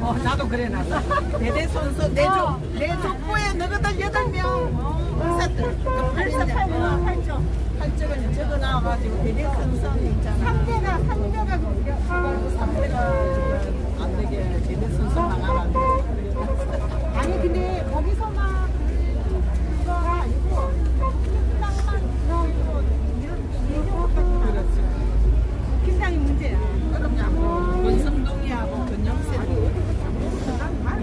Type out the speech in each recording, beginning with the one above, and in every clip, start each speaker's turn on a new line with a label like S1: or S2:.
S1: 어, 나도 그래 나도. 대대손손 내 족, 내 족보에 너희들 여덟 명 의사들.
S2: 벌써 팔- 팔죠.
S1: 팔적은 적어 나와가지고 대대손손 있잖아.
S2: 3대가 3대가 그게
S1: 삼대가 안 되게 대대손손 하나가
S2: 아니 근데 거기서만 그- 그거가 아니고 식당만 넣고 이런 이런
S1: 그렇지.
S2: 식당이 문제야.
S1: 그럼요. 권성동이하고 권영세.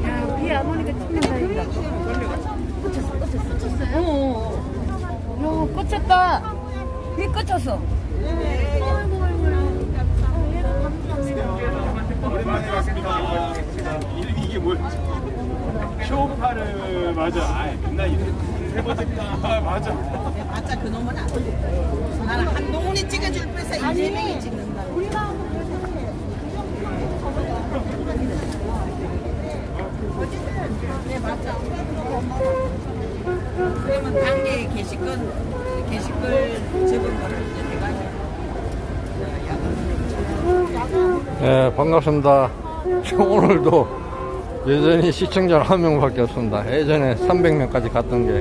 S2: 야, 우리 어머니가 찍는다니까. 꽂혔어, 꽂혔어, 꽂혔어요? 어. 야, 꽂혔다. 이 꽂혔어.
S3: 오랜만에 왔습니다. 이름이 이게 뭐야? 쇼파르 맞아. 아, 맨날 이름 세 번째부터 아, 맞아.
S1: 맞아 그 놈은 안 돼. 나는 한동훈이 찍어줄 뻔해서 이재명이 찍는다.
S2: 우리 마음은
S1: 네 맞아. 그러면 단계 게시글 게시글 적은 거를 이제 해가지고
S4: 예, 반갑습니다. 오늘도 여전히 시청자 한 명밖에 없습니다. 예전에 300명까지 갔던 게,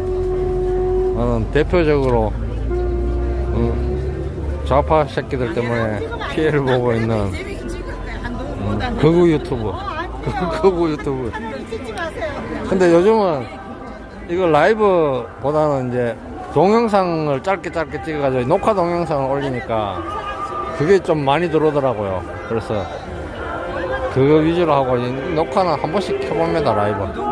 S4: 나는 대표적으로, 음, 좌파 새끼들 때문에 피해를 보고 있는 음, 극우 유튜브. 극우 유튜브. 근데 요즘은 이거 라이브보다는 이제 동영상을 짧게 짧게 찍어가지고 녹화 동영상을 올리니까 그게 좀 많이 들어오더라고요. 그래서 그거 위주로 하고 이 녹화는 한 번씩 켜봅니다, 라이브.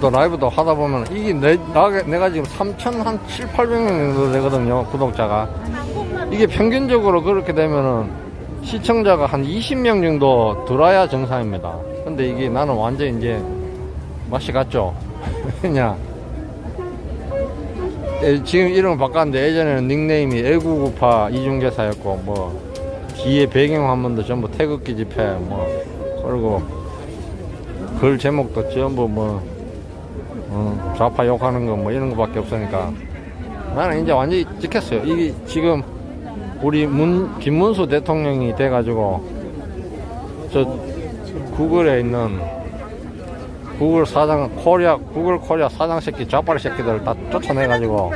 S4: 또 라이브도 하다 보면 이게 내, 나, 내가 지금 3천 한 7, 800명 정도 되거든요, 구독자가. 이게 평균적으로 그렇게 되면은 시청자가 한 20명 정도 들어야 정상입니다. 근데 이게 나는 완전 이제 맛이 갔죠. 그냥 예, 지금 이름을 바꿨는데 예전에는 닉네임이 애구구파 이중개사였고 뭐 뒤에 배경 화면도 전부 태극기 집회 뭐 그리고 글 제목도 전부 뭐 어, 좌파 욕하는 거 뭐 이런 거밖에 없으니까 나는 이제 완전히 찍혔어요. 이게 지금 우리 문 김문수 대통령이 돼가지고 저 구글에 있는 구글 사장 코리아 구글 코리아 사장 새끼 좌파리 새끼들 다 쫓아내가지고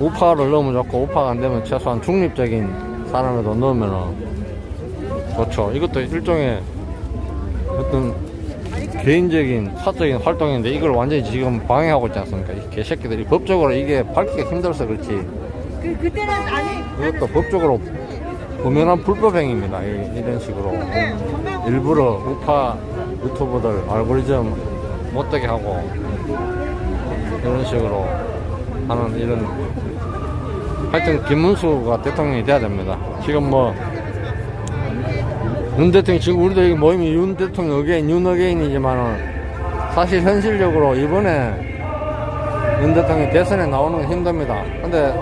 S4: 우파를 넣으면 좋고 우파가 안 되면 최소한 중립적인 사람에도 넣으면은 좋죠. 이것도 일종의 어떤 개인적인 사적인 활동인데 이걸 완전히 지금 방해하고 있지 않습니까? 이 개새끼들이 법적으로 이게 밝히기가 힘들어서 그렇지
S2: 그 그때는 아니
S4: 이것도 법적으로 엄연한 불법 행위입니다. 이- 이런 식으로 일부러 우파 유튜버들 알고리즘 못되게 하고 이런 식으로 하는 이런 하여튼 김문수가 대통령이 돼야 됩니다. 지금 뭐 윤 대통령 지금 우리도 이 모임이 윤 대통령 어게인 윤 어게인이지만은 사실 현실적으로 이번에 윤 대통령이 대선에 나오는 건 힘듭니다. 근데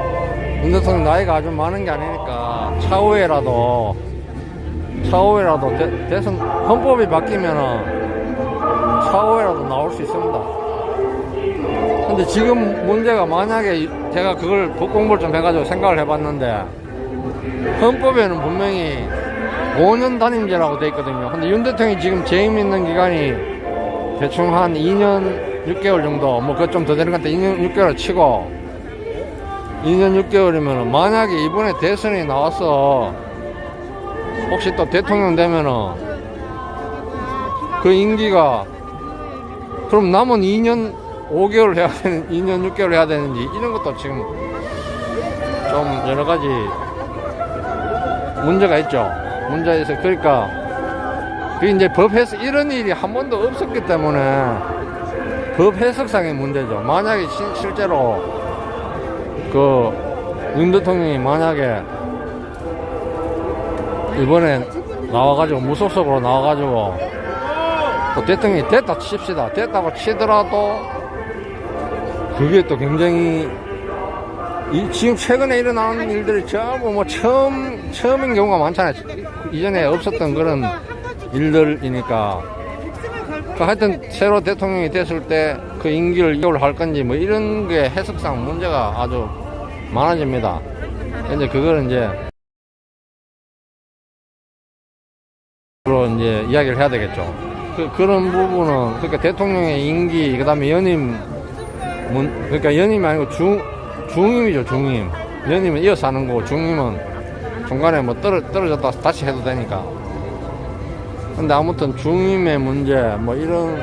S4: 윤 대통령 나이가 아주 많은 게 아니니까 차후에라도 차후에라도 대, 대선 헌법이 바뀌면은 차후에라도 나올 수 있습니다. 근데 지금 문제가 만약에 제가 그걸 법 공부를 좀 해가지고 생각을 해봤는데 헌법에는 분명히 5년 단임제라고 돼 있거든요. 근데 윤 대통령이 지금 재임 있는 기간이 대충 한 2년 6개월 정도, 뭐 그것 좀 더 되는 것 같아. 2년 6개월 치고 2년 6개월이면 만약에 이번에 대선이 나와서 혹시 또 대통령 되면은 그 임기가 그럼 남은 2년 5개월 해야 되는 2년 6개월 해야 되는지 이런 것도 지금 좀 여러 가지 문제가 있죠. 있어. 그러니까 그 이제 법 해석 이런 일이 한 번도 없었기 때문에 법 해석상의 문제죠. 만약에 시- 실제로 그윤 대통령이 만약에 이번에 나와가지고 무소속으로 나와가지고 또 대통령이 됐다 칩시다. 됐다고 치더라도 그게 또 굉장히 이 지금 최근에 일어나는 일들이 전부 뭐 처음 처음인 경우가 많잖아요. 이전에 없었던 그런 일들이니까. 그 하여튼 새로 대통령이 됐을 때 그 임기를 이걸 할 건지 뭐 이런 게 해석상 문제가 아주 많아집니다. 근데 그걸 이제 이제 이야기를 해야 되겠죠. 그, 그런 부분은 그러니까 대통령의 임기 그다음에 연임 문, 그러니까 연임이 아니고 중 중임이죠 중임. 연임은 이어서 하는 거고 중임은 중간에 뭐 떨어, 떨어졌다 다시 해도 되니까. 근데 아무튼 중임의 문제 뭐 이런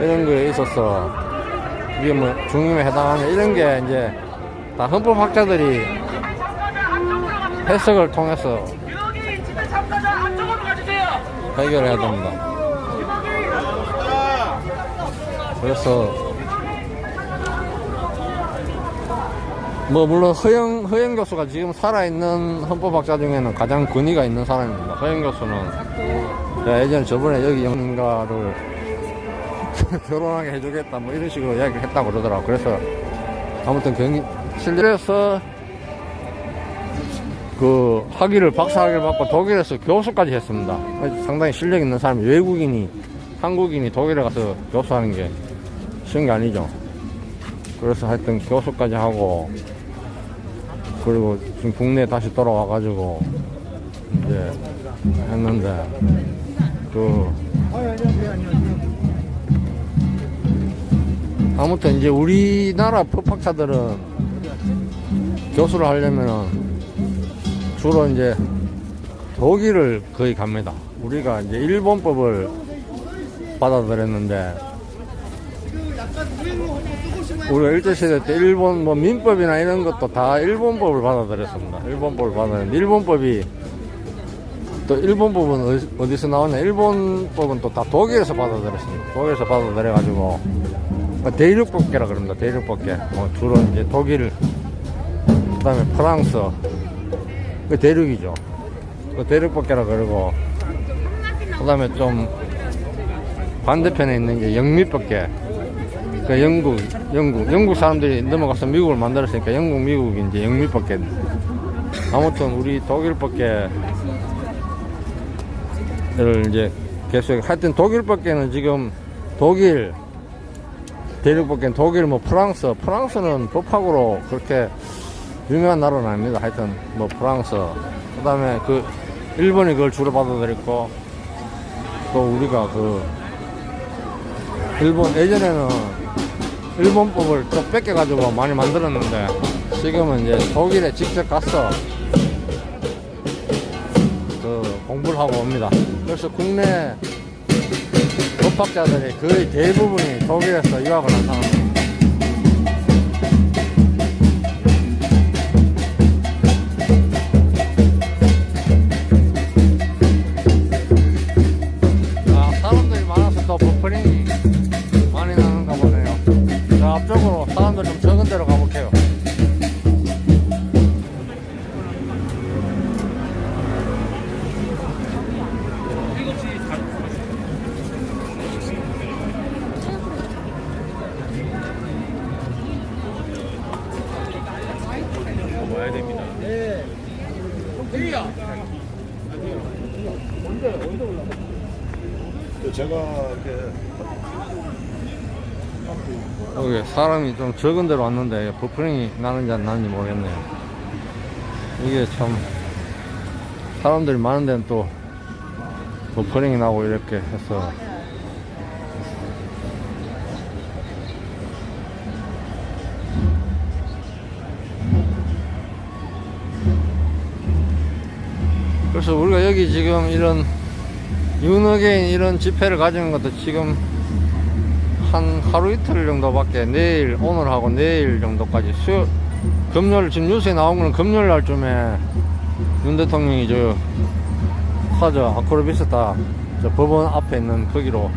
S4: 이런 거에 있어서 이게 뭐 중임에 해당하는 이런 게 이제 다 헌법 학자들이 해석을 통해서 해결해야 됩니다. 그래서 뭐 물론 허영 허영 교수가 지금 살아 있는 헌법학자 중에는 가장 권위가 있는 사람입니다. 허영 교수는 제가 예전에 저번에 여기 영가를 결혼하게 해주겠다 뭐 이런 식으로 이야기를 했다고 그러더라고. 그래서 아무튼 경위 실내에서 그 학위를 박사 학위를 받고 독일에서 교수까지 했습니다. 상당히 실력 있는 사람이 외국인이 한국인이 독일에 가서 교수하는 게 쉬운 게 아니죠. 그래서 하여튼 교수까지 하고 그리고 지금 국내에 다시 돌아와 가지고 이제 했는데 그 아무튼 이제 우리나라 법학자들은 교수를 하려면은 주로 이제 독일을 거의 갑니다. 우리가 이제 일본법을 받아들였는데 우리가 일제시대 때 일본 뭐 민법이나 이런 것도 다 일본법을 받아들였습니다. 일본법을 받아들였는데 일본법이 또 일본법은 어디- 어디서 나오냐? 일본법은 또 다 독일에서 받아들였습니다. 독일에서 받아들여가지고 뭐 대륙법계라 그럽니다. 대륙법계. 뭐 주로 이제 독일, 그 다음에 프랑스, 그 대륙이죠. 그 대륙법계라 그러고 그 다음에 좀 반대편에 있는 게 영미법계. 그 영국, 영국, 영국 사람들이 넘어가서 미국을 만들었으니까 영국, 미국이 이제 영미법계. 아무튼 우리 독일법계 를 이제 계속 하여튼 독일밖에는 지금 독일 대륙밖에 독일 뭐 프랑스 프랑스는 법학으로 그렇게 유명한 나라는 아닙니다 하여튼 뭐 프랑스 그 다음에 그 일본이 그걸 주로 받아들였고 또 우리가 그 일본 예전에는 일본법을 좀 뺏겨가지고 많이 만들었는데 지금은 이제 독일에 직접 가서 그 공부를 하고 옵니다. 그래서 국내 법학자들이 거의 대부분이 독일에서 유학을 한 사람 앞쪽으로 사람들 좀 적은 데로 가볼게요.
S3: 와야 됩니다. 제가 이렇게
S4: 여기 사람이 좀 적은 데로 왔는데 버프링이 나는지 안 나는지 모르겠네요. 이게 참 사람들이 많은 데는 또 버프링이 나고 이렇게 해서 그래서 우리가 여기 지금 이런 윤어게인 이런 집회를 가지는 것도 지금 한 하루 이틀 정도밖에 내일 오늘하고 내일 정도까지 수 금요일 지금 뉴스에 나온 거는 금요일 날쯤에 윤 대통령이 저 사저 아크로비스타 저 법원 앞에 있는 거기로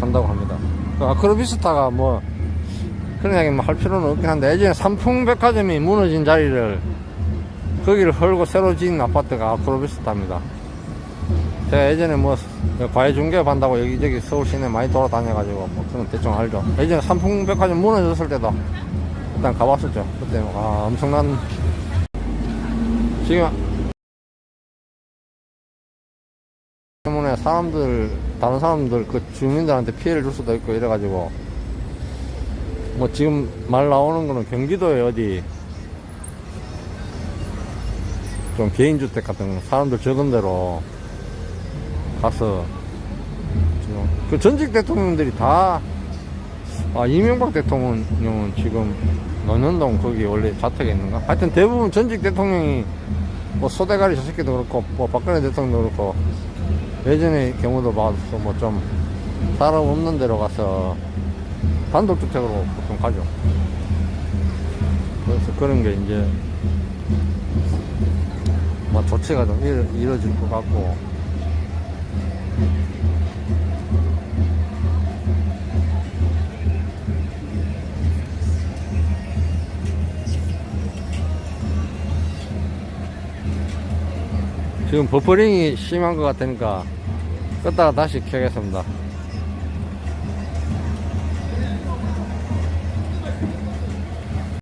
S4: 간다고 합니다. 그 아크로비스타가 뭐 그런 이야기 할 필요는 없긴 한데 예전에 삼풍백화점이 무너진 자리를 거기를 헐고 새로 지은 아파트가 아크로비스타입니다. 제가 예전에 뭐 과외 중개 한다고 여기저기 서울 시내 많이 돌아다녀가지고 뭐 그런 대충 알죠. 예전에 삼풍백화점 무너졌을 때도 일단 가봤었죠. 그때 아 엄청난 지금 때문에 사람들 다른 사람들 그 주민들한테 피해를 줄 수도 있고 이래가지고 뭐 지금 말 나오는 거는 경기도에 어디 좀 개인주택 같은 거 사람들 적은 대로 가서 그 전직 대통령들이 다 아, 이명박 대통령은 지금 논현동 거기 원래 자택에 있는가? 하여튼 대부분 전직 대통령이 뭐 소대가리 저 새끼도 그렇고 뭐 박근혜 대통령도 그렇고 예전의 경우도 봐서 뭐 좀 사람 없는 데로 가서 단독주택으로 보통 가죠. 그래서 그런 게 이제 뭐 조치가 좀 이루, 이루어질 것 같고 지금 버퍼링이 심한 것 같으니까 껐다가 다시 켜겠습니다.